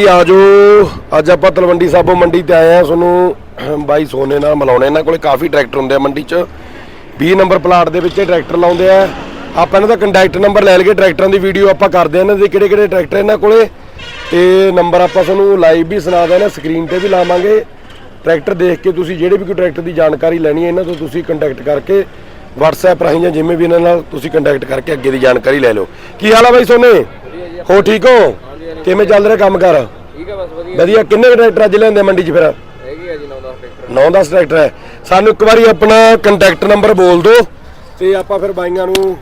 ਜੀ ਆਜੋ ਅੱਜ ਆਪਾਂ ਤਲਵੰਡੀ ਸਾਬੋ ਮੰਡੀ ਤੇ ਆਏ ਆ। ਤੁਹਾਨੂੰ ਬਾਈ ਸੋਨੇ ਨਾਲ ਮਿਲਾਉਣੇ ਇਹਨਾਂ ਕੋਲੇ ਕਾਫੀ ਟਰੈਕਟਰ ਹੁੰਦੇ ਆ ਮੰਡੀ 'ਚ। 20 ਨੰਬਰ ਪਲਾਟ ਦੇ ਵਿੱਚ ਇਹ ਟਰੈਕਟਰ ਲਾਉਂਦੇ ਆ। ਆਪਾਂ ਇਹਨਾਂ ਦਾ ਕੰਟੈਕਟ ਨੰਬਰ ਲੈ ਲਈਏ। ਟਰੈਕਟਰਾਂ ਦੀ ਵੀਡੀਓ ਆਪਾਂ ਕਰਦੇ ਆ। ਇਹਨਾਂ ਦੇ ਕਿਹੜੇ ਕਿਹੜੇ ਟਰੈਕਟਰ ਇਹਨਾਂ ਕੋਲੇ? ਤੇ ਨੰਬਰ ਆਪਾਂ ਤੁਹਾਨੂੰ ਲਾਈਵ ਵੀ ਸੁਣਾ ਦੇਣਾ। ਸਕਰੀਨ ਤੇ ਵੀ ਲਾਵਾਂਗੇ। ਟਰੈਕਟਰ ਦੇਖ ਕੇ ਤੁਸੀਂ ਜਿਹੜੇ ਵੀ ਕੋਈ ਟਰੈਕਟਰ ਦੀ ਜਾਣਕਾਰੀ ਲੈਣੀ ਹੈ, ਇਹਨਾਂ ਤੋਂ ਤੁਸੀਂ ਕੰਟੈਕਟ ਕਰਕੇ WhatsApp ਰਾਹੀਂ ਜਾਂ ਜਿਵੇਂ ਵੀ ਇਹਨਾਂ ਨਾਲ ਤੁਸੀਂ ਕੰਟੈਕਟ ਕਰਕੇ ਅੱਗੇ ਦੀ ਜਾਣਕਾਰੀ ਲੈ ਲਓ। ਕੀ ਹਾਲ ਆ ਬਾਈ ਸੋਨੇ? ਹੋ ਠੀਕ ਹੋ? ਕਿਵੇਂ ਚੱਲ ਰਿਹਾ ਕੰਮ ਕਰ ਠੀਕ ਹੈ ਬਸ ਵਧੀਆ। ਵਧੀਆ। ਕਿੰਨੇ ਕੁ ਟਰੈਕਟਰ ਅੱਜ ਲੈਂਦੇ ਮੰਡੀ 'ਚ ਫਿਰ? ਹੈਗੀ ਆ ਜੀ 9-10 ਟਰੈਕਟਰ। 9-10 ਟਰੈਕਟਰ ਹੈ। ਸਾਨੂੰ ਇੱਕ ਵਾਰੀ ਆਪਣਾ ਕੰਟੈਕਟ ਨੰਬਰ ਬੋਲ ਦਿਓ। ਤੇ ਆਪਾਂ ਫਿਰ ਬਾਈਆਂ ਨੂੰ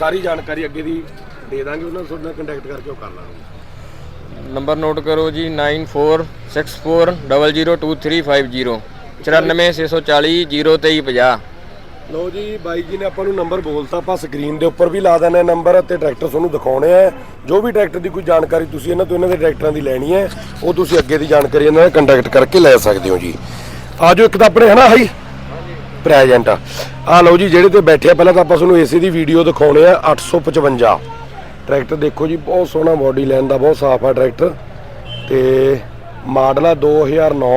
ਸਾਰੀ ਜਾਣਕਾਰੀ ਅੱਗੇ ਦੀ ਦੇ ਦਾਂਗੇ। ਉਹਨਾਂ ਨਾਲ ਕੰਟੈਕਟ ਕਰਕੇ ਉਹ ਕਰ ਲਾਂਗੇ। ਨੰਬਰ ਨੋਟ ਕਰੋ ਜੀ 9464002350 94640 ਲਓ ਜੀ, ਬਾਈ ਜੀ ਨੇ ਆਪਾਂ ਨੂੰ ਨੰਬਰ ਬੋਲਤਾ, ਆਪਾਂ ਸਕਰੀਨ ਦੇ ਉੱਪਰ ਵੀ ਲਾ ਦਿੰਦੇ ਨੰਬਰ ਤੇ ਟਰੈਕਟਰ ਤੁਹਾਨੂੰ ਦਿਖਾਉਣੇ ਆ। ਜੋ ਵੀ ਟਰੈਕਟਰ ਦੀ ਕੋਈ ਜਾਣਕਾਰੀ ਤੁਸੀਂ ਇਹਨਾਂ ਤੋਂ ਇਹਨਾਂ ਦੇ ਟਰੈਕਟਰਾਂ ਦੀ ਲੈਣੀ ਹੈ, ਉਹ ਤੁਸੀਂ ਅੱਗੇ ਦੀ ਜਾਣਕਾਰੀ ਇਹਨਾਂ ਨਾਲ ਕੰਟੈਕਟ ਕਰਕੇ ਲੈ ਸਕਦੇ ਹੋ ਜੀ। ਆਜੋ ਇੱਕ ਤਾਂ ਆਪਣੇ, ਹਨਾ ਹਾਈ ਪ੍ਰੈਜੈਂਟ ਆ। ਲਓ ਜੀ, ਜਿਹੜੇ ਤੇ ਬੈਠੇ ਆ, ਪਹਿਲਾਂ ਤਾਂ ਆਪਾਂ ਤੁਹਾਨੂੰ ਏਸੀ ਦੀ ਵੀਡੀਓ ਦਿਖਾਉਣੇ ਆ 855 ਟਰੈਕਟਰ ਦੇਖੋ ਜੀ, ਬਹੁਤ ਸੋਹਣਾ ਬਾਡੀ ਲਾਈਨ ਦਾ, ਬਹੁਤ ਸਾਫ਼ ਆ ਟਰੈਕਟਰ ਤੇ ਮਾਡਲ ਆ 2009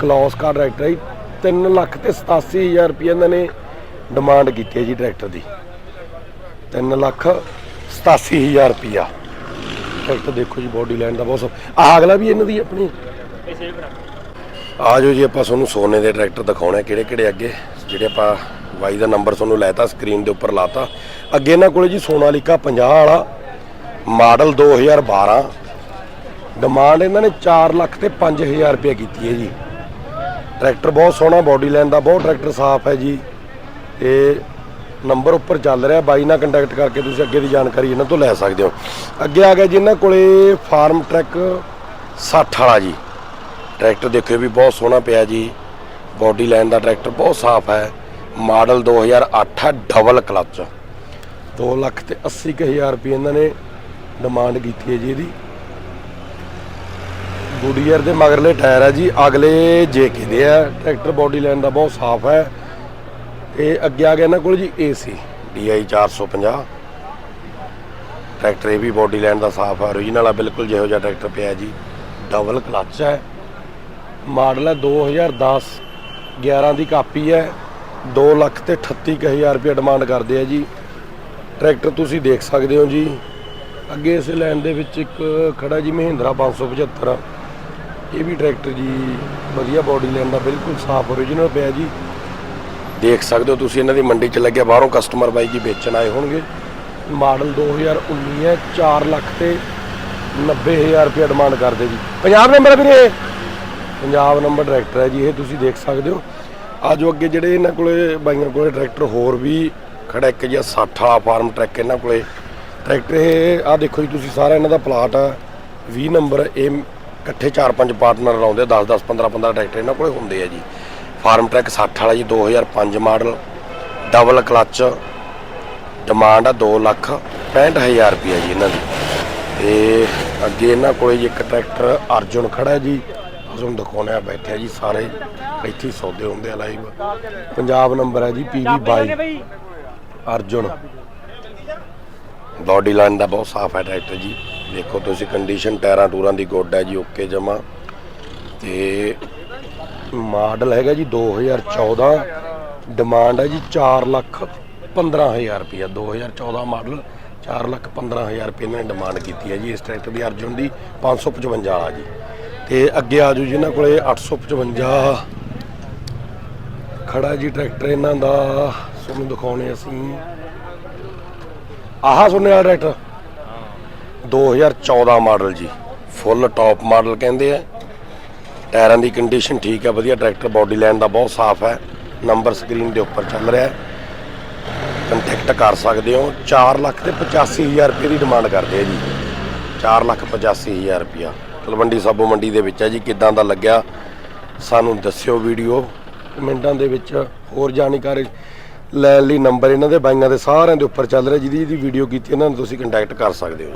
ਕਲੌਸ ਕਾ ਟਰੈਕਟਰ ਹੈ 3 ਲੱਖ ਤੇ 87000 ਰੁਪਏ ਇਹਨਾਂ ਨੇ ਡਿਮਾਂਡ ਕੀਤੀ ਹੈ ਜੀ ਟਰੈਕਟਰ ਦੀ। 3 ਲੱਖ 87000 ਰੁਪਿਆ ਟਰੈਕਟਰ ਦੇਖੋ ਜੀ ਬੋਡੀ ਲਾਈਨ ਦਾ ਬਹੁਤ ਸੋਹਣਾ ਆਹ ਅਗਲਾ ਵੀ ਇਹਨਾਂ ਦੀ ਆਪਣੀ। ਆ ਜਾਓ ਜੀ, ਆਪਾਂ ਤੁਹਾਨੂੰ ਸੋਨੇ ਦੇ ਟਰੈਕਟਰ ਦਿਖਾਉਣੇ ਕਿਹੜੇ ਕਿਹੜੇ ਅੱਗੇ। ਜਿਹੜੇ ਆਪਾਂ ਵਾਈ ਦਾ ਨੰਬਰ ਤੁਹਾਨੂੰ ਲੈਤਾ ਸਕਰੀਨ ਦੇ ਉੱਪਰ ਲਾਤਾ। ਅੱਗੇ ਇਹਨਾਂ ਕੋਲੇ ਜੀ ਸੋਨਾਲੀਕਾ 50 ਵਾਲਾ ਮਾਡਲ 2012 ਡਿਮਾਂਡ ਇਹਨਾਂ ਨੇ 4 ਲੱਖ ਤੇ 5000 ਰੁਪਏ ਕੀਤੀ ਹੈ ਜੀ। ਟਰੈਕਟਰ ਬਹੁਤ ਸੋਹਣਾ ਬੋਡੀ ਲਾਈਨ ਦਾ ਬਹੁਤ ਟਰੈਕਟਰ ਸਾਫ਼ ਹੈ ਜੀ। ਇਹ ਨੰਬਰ ਉੱਪਰ ਚੱਲ ਰਿਹਾ, ਬਾਈ ਨਾਲ ਕੰਟੈਕਟ ਕਰਕੇ ਤੁਸੀਂ ਅੱਗੇ ਦੀ ਜਾਣਕਾਰੀ ਇਹਨਾਂ ਤੋਂ ਲੈ ਸਕਦੇ ਹੋ। ਅੱਗੇ ਆ ਗਿਆ ਜੀ ਇਹਨਾਂ ਕੋਲੇ ਫਾਰਮ ਟਰੈਕ 60 ਵਾਲਾ ਜੀ। ਟਰੈਕਟਰ ਦੇਖਿਓ ਵੀ ਬਹੁਤ ਸੋਹਣਾ ਪਿਆ ਜੀ। ਬਾਡੀ ਲਾਈਨ ਦਾ ਟਰੈਕਟਰ ਬਹੁਤ ਸਾਫ਼ ਹੈ। ਮਾਡਲ 2008 ਹੈ ਡਬਲ ਕਲਚ 2 ਲੱਖ ਤੇ 80 ਕੁ ਹਜ਼ਾਰ ਰੁਪਏ ਇਹਨਾਂ ਨੇ ਡਿਮਾਂਡ ਕੀਤੀ ਹੈ ਜੀ ਇਹਦੀ। ਗੁਡੀਅਰ ਦੇ ਮਗਰਲੇ ਟਾਇਰ ਹੈ ਜੀ, ਅਗਲੇ ਜੇਕੇ ਦੇ ਆ। ਟਰੈਕਟਰ ਬਾਡੀ ਲਾਈਨ ਦਾ ਬਹੁਤ ਸਾਫ਼ ਹੈ। ਇਹ ਅੱਗੇ ਆ ਗਿਆ ਇਹਨਾਂ ਕੋਲ ਜੀ ਏਸੀ DI 450 ਟਰੈਕਟਰ ਇਹ ਵੀ ਬੋਡੀ ਲਾਈਨ ਦਾ ਸਾਫ਼ ਹੈ ਓਰੀਜਨਲ ਆ, ਬਿਲਕੁਲ ਜਿਹੋ ਜਿਹਾ ਟਰੈਕਟਰ ਪਿਆ ਜੀ। ਡਬਲ ਕਲਚ ਹੈ। ਮਾਡਲ ਹੈ 2010 11 ਦੀ ਕਾਪੀ ਹੈ। 2 ਲੱਖ ਤੇ 38 ਕੁ ਹਜ਼ਾਰ ਰੁਪਏ ਡਿਮਾਂਡ ਕਰਦੇ ਆ ਜੀ। ਟਰੈਕਟਰ ਤੁਸੀਂ ਦੇਖ ਸਕਦੇ ਹੋ ਜੀ। ਅੱਗੇ ਇਸ ਲਾਈਨ ਦੇ ਵਿੱਚ ਇੱਕ ਖੜਾ ਜੀ ਮਹਿੰਦਰਾ 575 ਇਹ ਵੀ ਟਰੈਕਟਰ ਜੀ, ਵਧੀਆ ਬਾਡੀ ਲਾਈਨ ਦਾ, ਬਿਲਕੁਲ ਸਾਫ਼ ਓਰੀਜਨਲ ਪਿਆ ਜੀ। ਦੇਖ ਸਕਦੇ ਹੋ ਤੁਸੀਂ ਇਹਨਾਂ ਦੀ ਮੰਡੀ 'ਚ ਲੱਗਿਆ ਬਾਹਰੋਂ ਕਸਟਮਰ ਬਾਈ ਜੀ ਵੇਚਣ ਆਏ ਹੋਣਗੇ। ਮਾਡਲ 2019 ਹੈ 4 ਲੱਖ ਤੇ 90000 ਰੁਪਏ ਡਿਮਾਂਡ ਕਰਦੇ ਜੀ। ਪੰਜਾਬ ਨੰਬਰ ਵੀਰੇ ਇਹ? ਪੰਜਾਬ ਨੰਬਰ ਟਰੈਕਟਰ ਹੈ ਜੀ ਇਹ ਤੁਸੀਂ ਦੇਖ ਸਕਦੇ ਹੋ। ਆਜੋ ਅੱਗੇ ਜਿਹੜੇ ਇਹਨਾਂ ਕੋਲੇ ਬਾਈਆਂ ਕੋਲੇ ਟਰੈਕਟਰ ਹੋਰ ਵੀ ਖੜਾ ਇੱਕ ਜਿਹਾ 60 ਵਾਲਾ ਫਾਰਮ ਟਰੈਕ ਇਹਨਾਂ ਕੋਲੇ। ਟਰੈਕਟਰ ਇਹ ਆ ਦੇਖੋ ਜੀ ਤੁਸੀਂ ਸਾਰਾ ਇਹਨਾਂ ਦਾ ਪਲਾਟ ਆ। 20 ਨੰਬਰ ਇਹ ਇਕੱਠੇ 4-5 ਪਾਰਟਨਰ ਲਾਉਂਦੇ 10-10 15-15 ਟਰੈਕਟਰ ਇਹਨਾਂ ਕੋਲੇ ਹੁੰਦੇ ਆ ਜੀ। ਫਾਰਮ ਟਰੈਕ 60 ਵਾਲਾ ਜੀ 2005 ਮਾਡਲ ਡਬਲ ਕਲਚ ਡਿਮਾਂਡ ਆ 2 ਲੱਖ 65000 ਰੁਪਏ ਜੀ ਇਹਨਾਂ ਦੀ। ਤੇ ਅੱਗੇ ਇਹਨਾਂ ਕੋਲੇ ਜੀ ਇੱਕ ਟਰੈਕਟਰ ਅਰਜੁਨ ਖੜਾ ਜੀ ਤੁਹਾਨੂੰ ਦਿਖਾਉਣੇ ਆ ਬੈਠਿਆ ਜੀ ਸਾਰੇ, ਇੱਥੇ ਸੌਦੇ ਹੁੰਦੇ ਆ ਲਾਈਵ ਪੰਜਾਬ ਨੰਬਰ ਹੈ ਜੀ PV22 ਅਰਜੁਨ। ਬਾਡੀ ਲਾਈਨ ਦਾ ਬਹੁਤ ਸਾਫ਼ ਹੈ ਟਰੈਕਟਰ ਜੀ। ਦੇਖੋ ਤੁਸੀਂ ਕੰਡੀਸ਼ਨ ਟਾਇਰਾਂ ਟੂਰਾਂ ਦੀ ਗੁੱਡ ਹੈ ਜੀ ਓਕੇ ਜਮਾ। ਤੇ ਮਾਡਲ ਹੈਗਾ ਜੀ 2014 ਡਿਮਾਂਡ ਹੈ ਜੀ 4 ਲੱਖ 15000 ਰੁਪਇਆ 2014 ਮਾਡਲ 4 ਲੱਖ 15000 ਰੁਪਏ ਇਹਨਾਂ ਨੇ ਡਿਮਾਂਡ ਕੀਤੀ ਹੈ ਜੀ। ਇਸ ਟਰੈਕਟਰ ਦੀ ਅਰਜੁਨ ਦੀ 555 ਵਾਲਾ ਜੀ। ਤੇ ਅੱਗੇ ਆ ਜਾਓ ਜਿਨ੍ਹਾਂ ਕੋਲੇ 855 ਖੜਾ ਜੀ ਟਰੈਕਟਰ ਇਹਨਾਂ ਦਾ ਤੁਹਾਨੂੰ ਦਿਖਾਉਣੇ ਅਸੀਂ। ਆਹ ਸੁਣਨੇ ਵਾਲਾ ਟਰੈਕਟਰ? 2014 ਮਾਡਲ ਜੀ। ਫੁੱਲ ਟੌਪ ਮਾਡਲ ਕਹਿੰਦੇ ਆ। ਟਾਇਰਾਂ ਦੀ ਕੰਡੀਸ਼ਨ ਠੀਕ ਹੈ, ਵਧੀਆ ਟਰੈਕਟਰ ਬਾਡੀ ਲਾਈਨ ਦਾ ਬਹੁਤ ਸਾਫ਼ ਹੈ ਨੰਬਰ ਸਕਰੀਨ ਦੇ ਉੱਪਰ ਚੱਲ ਰਿਹਾ ਹੈ। ਕੰਟੈਕਟ ਕਰ ਸਕਦੇ ਹੋ 4 ਲੱਖ ਤੇ 85000 ਰੁਪਏ ਦੀ ਡਿਮਾਂਡ ਕਰਦੇ ਆ ਜੀ। 4 ਲੱਖ 85000 ਰੁਪਇਆ। ਤਲਵੰਡੀ ਸਾਬੋ ਮੰਡੀ ਦੇ ਵਿੱਚ ਹੈ ਜੀ, ਕਿੱਦਾਂ ਦਾ ਲੱਗਿਆ? ਸਾਨੂੰ ਦੱਸਿਓ ਵੀਡੀਓ, ਕਮੈਂਟਾਂ ਦੇ ਵਿੱਚ ਹੋਰ ਜਾਣਕਾਰੀ ਲੈਣ ਲਈ ਨੰਬਰ ਇਹਨਾਂ ਦੇ, ਬਾਈਆਂ ਦੇ ਸਾਰਿਆਂ ਦੇ ਉੱਪਰ ਚੱਲ ਰਿਹਾ, ਜਿਹਦੀ ਜਿਹਦੀ ਵੀਡੀਓ ਕੀਤੀ ਇਹਨਾਂ ਨੂੰ ਤੁਸੀਂ ਕੰਟੈਕਟ ਕਰ ਸਕਦੇ ਹੋ।